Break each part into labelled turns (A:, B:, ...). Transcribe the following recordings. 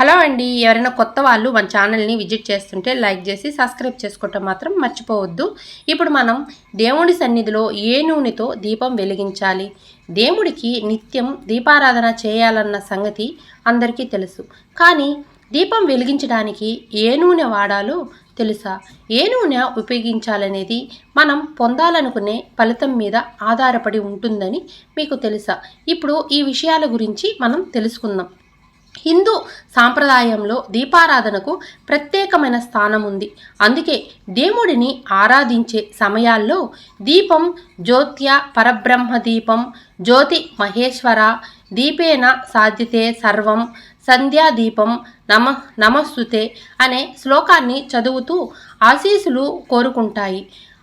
A: Hello అండి. ఎవరైనా కొత్త వాళ్ళు మన ఛానల్ని విజిట్ చేస్తుంటే లైక్ చేసి సబ్స్క్రైబ్ చేసుకోవటం మాత్రం మర్చిపోవద్దు. ఇప్పుడు మనం దేవుడి సన్నిధిలో ఏ నూనెతో దీపం వెలిగించాలి? దేవుడికి నిత్యం దీపారాధన చేయాలన్న సంగతి అందరికీ తెలుసు. కానీ దీపం వెలిగించడానికి ఏ నూనె వాడాలో తెలుసా? ఏ నూనె ఉపయోగించాలనేది మనం పొందాలనుకునే ఫలితం మీద ఆధారపడి ఉంటుందని మీకు తెలుసా? ఇప్పుడు ఈ విషయాల గురించి మనం తెలుసుకుందాం. హిందూ సాంప్రదాయంలో దీపారాధనకు ప్రత్యేకమైన స్థానం ఉంది అందుకే దేవుడిని ఆరాధించే సమయాల్లో దీపం జ్యోత్య పరబ్రహ్మ దీపం జ్యోతి మహేశ్వర దీపేన సాధ్యతే సర్వం సంధ్యాదీపం నమ నమస్తుతే అనే శ్లోకాన్ని చదువుతూ ఆశీస్సులు కోరుకుంటాయి.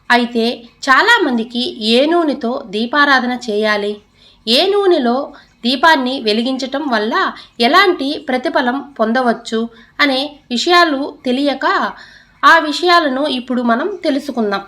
A: అయితే చాలామందికి ఏ నూనెతో దీపారాధన చేయాలి? ఏ నూనెలో దీపాన్ని వెలిగించటం వల్ల ఎలాంటి ప్రతిఫలం పొందవచ్చు అనే విషయాలు తెలియక ఆ విషయాలను ఇప్పుడు మనం తెలుసుకుందాం.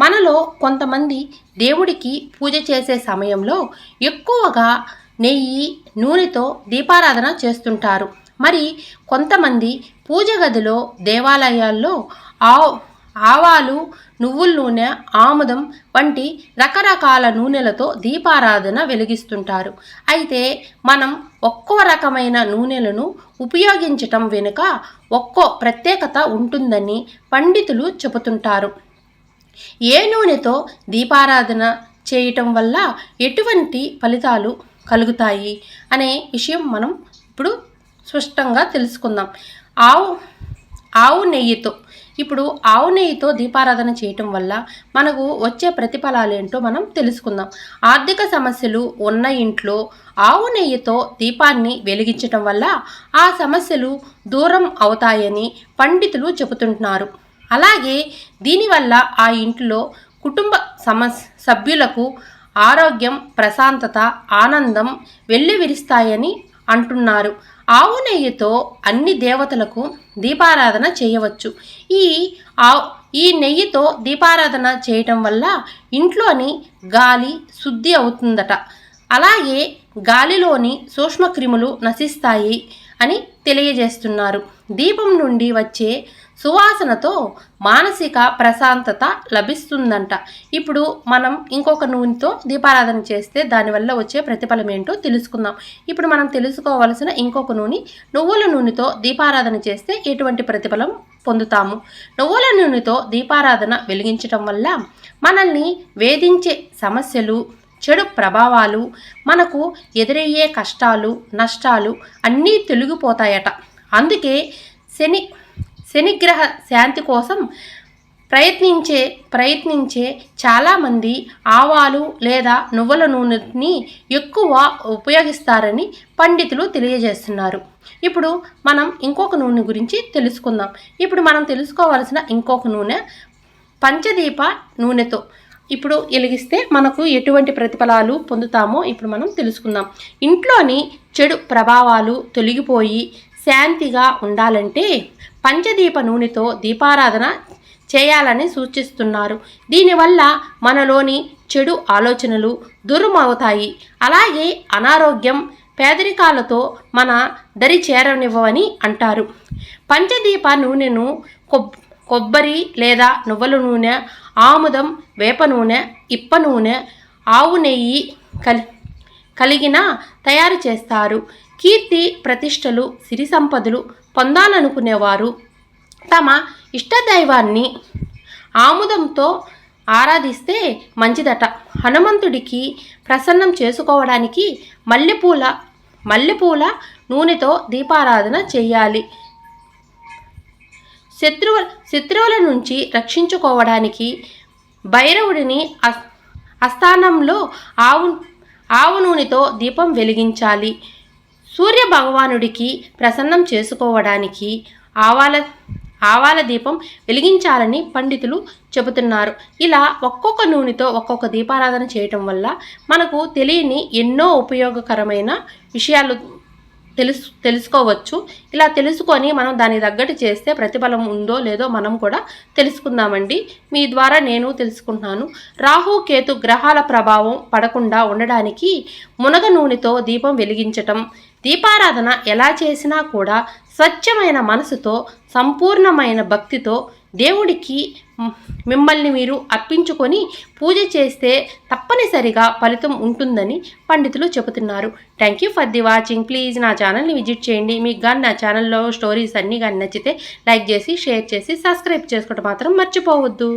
A: మనలో కొంతమంది దేవుడికి పూజ చేసే సమయంలో ఎక్కువగా నెయ్యి నూనెతో దీపారాధన చేస్తుంటారు. మరి కొంతమంది పూజ గదిలో దేవాలయాల్లో ఆ ఆవాలు నువ్వుల నూనె ఆముదం వంటి రకరకాల నూనెలతో దీపారాధన వెలిగిస్తుంటారు. అయితే మనం ఒక్కో రకమైన నూనెలను ఉపయోగించటం వెనుక ఒక్కో ప్రత్యేకత ఉంటుందని పండితులు చెబుతుంటారు. ఏ నూనెతో దీపారాధన చేయటం వల్ల ఎటువంటి ఫలితాలు కలుగుతాయి అనే విషయం మనం ఇప్పుడు స్పష్టంగా తెలుసుకుందాం. ఆవు ఆవు నెయ్యితో ఇప్పుడు ఆవు నెయ్యితో దీపారాధన చేయటం వల్ల మనకు వచ్చే ప్రతిఫలాలు ఏంటో మనం తెలుసుకుందాం. ఆర్థిక సమస్యలు ఉన్న ఇంట్లో ఆవు నెయ్యితో దీపాన్ని వెలిగించటం వల్ల ఆ సమస్యలు దూరం అవుతాయని పండితులు చెబుతుంటున్నారు. అలాగే దీనివల్ల ఆ ఇంట్లో కుటుంబ సమస్ సభ్యులకు ఆరోగ్యం ప్రశాంతత ఆనందం వెల్లివిరుస్తాయని అంటున్నారు. ఆవు నెయ్యితో అన్ని దేవతలకు దీపారాధన చేయవచ్చు. ఈ ఆవు ఈ నెయ్యితో దీపారాధన చేయటం వల్ల ఇంట్లోని గాలి శుద్ధి అవుతుందట. అలాగే గాలిలోని సూక్ష్మక్రిములు నశిస్తాయి. అని తెలియజేస్తున్నారు. దీపం నుండి వచ్చే సువాసనతో మానసిక ప్రశాంతత లభిస్తుందంట. ఇప్పుడు మనం ఇంకొక నూనెతో దీపారాధన చేస్తే దానివల్ల వచ్చే ప్రతిఫలం ఏంటో తెలుసుకుందాం. ఇప్పుడు మనం తెలుసుకోవలసిన ఇంకొక నూనె నువ్వుల నూనెతో దీపారాధన చేస్తే ఎటువంటి ప్రతిఫలం పొందుతాము? నువ్వుల నూనెతో దీపారాధన వెలిగించటం వల్ల మనల్ని వేధించే సమస్యలు చెడు ప్రభావాలు మనకు ఎదురయ్యే కష్టాలు నష్టాలు అన్నీ తొలగిపోతాయట. అందుకే శని శనిగ్రహ శాంతి కోసం ప్రయత్నించే ప్రయత్నించే చాలామంది ఆవాలు లేదా నువ్వుల నూనెని ఎక్కువ ఉపయోగిస్తారని పండితులు తెలియజేస్తున్నారు. ఇప్పుడు మనం ఇంకొక నూనె గురించి తెలుసుకుందాం. ఇప్పుడు మనం తెలుసుకోవాల్సిన ఇంకొక నూనె పంచదీప నూనెతో. ఇప్పుడు వెలిగిస్తే మనకు ఎటువంటి ప్రతిఫలాలు పొందుతామో ఇప్పుడు మనం తెలుసుకుందాం. ఇంట్లోని చెడు ప్రభావాలు తొలగిపోయి శాంతిగా ఉండాలంటే పంచదీప నూనెతో దీపారాధన చేయాలని సూచిస్తున్నారు. దీనివల్ల మనలోని చెడు ఆలోచనలు దూరమవుతాయి అలాగే అనారోగ్యం పేదరికాలతో మన దరి చేరనివ్వవని అంటారు. పంచదీప నూనెను కొబ్ కొబ్బరి లేదా నువ్వుల నూనె ఆముదం వేప నూనె ఇప్ప నూనె ఆవు నెయ్యి కలి కలిగిన తయారు చేస్తారు. కీర్తి ప్రతిష్టలు సిరి సంపదలు పొందాలనుకునేవారు. తమ ఇష్టదైవాన్ని ఆముదంతో ఆరాధిస్తే మంచిదట. హనుమంతుడికి ప్రసన్నం చేసుకోవడానికి మల్లెపూల మల్లెపూల నూనెతో దీపారాధన చేయాలి. శత్రువు శత్రువుల నుంచి రక్షించుకోవడానికి భైరవుడిని అస్థానంలో ఆవు ఆవు నూనెతో దీపం వెలిగించాలి. సూర్య భగవానుడికి ప్రసన్నం చేసుకోవడానికి ఆవాల ఆవాల దీపం వెలిగించాలని పండితులు చెబుతున్నారు. ఇలా ఒక్కొక్క నూనెతో ఒక్కొక్క దీపారాధన చేయటం వల్ల మనకు తెలియని ఎన్నో ఉపయోగకరమైన విషయాలు తెలుసు తెలుసుకోవచ్చు. ఇలా తెలుసుకొని మనం దాని తగ్గట్టు చేస్తే ప్రతిఫలం ఉందో లేదో మనం కూడా తెలుసుకుందామండి. మీ ద్వారా నేను తెలుసుకుంటున్నాను. రాహు కేతు గ్రహాల ప్రభావం పడకుండా ఉండడానికి మునగ నూనెతో దీపం వెలిగించటం దీపారాధన ఎలా చేసినా కూడా స్వచ్ఛమైన మనసుతో సంపూర్ణమైన భక్తితో దేవుడికి మిమ్మల్ని మీరు అర్పించుకొని పూజ చేస్తే తప్పనిసరిగా ఫలితం ఉంటుందని పండితులు చెబుతున్నారు. Thank you for the watching please నా ఛానల్ని విజిట్ చేయండి. మీకు కానీ నా ఛానల్లో స్టోరీస్ అన్నీ కానీ నచ్చితే లైక్ చేసి షేర్ చేసి సబ్స్క్రైబ్ చేసుకోవడం మాత్రం మర్చిపోవద్దు.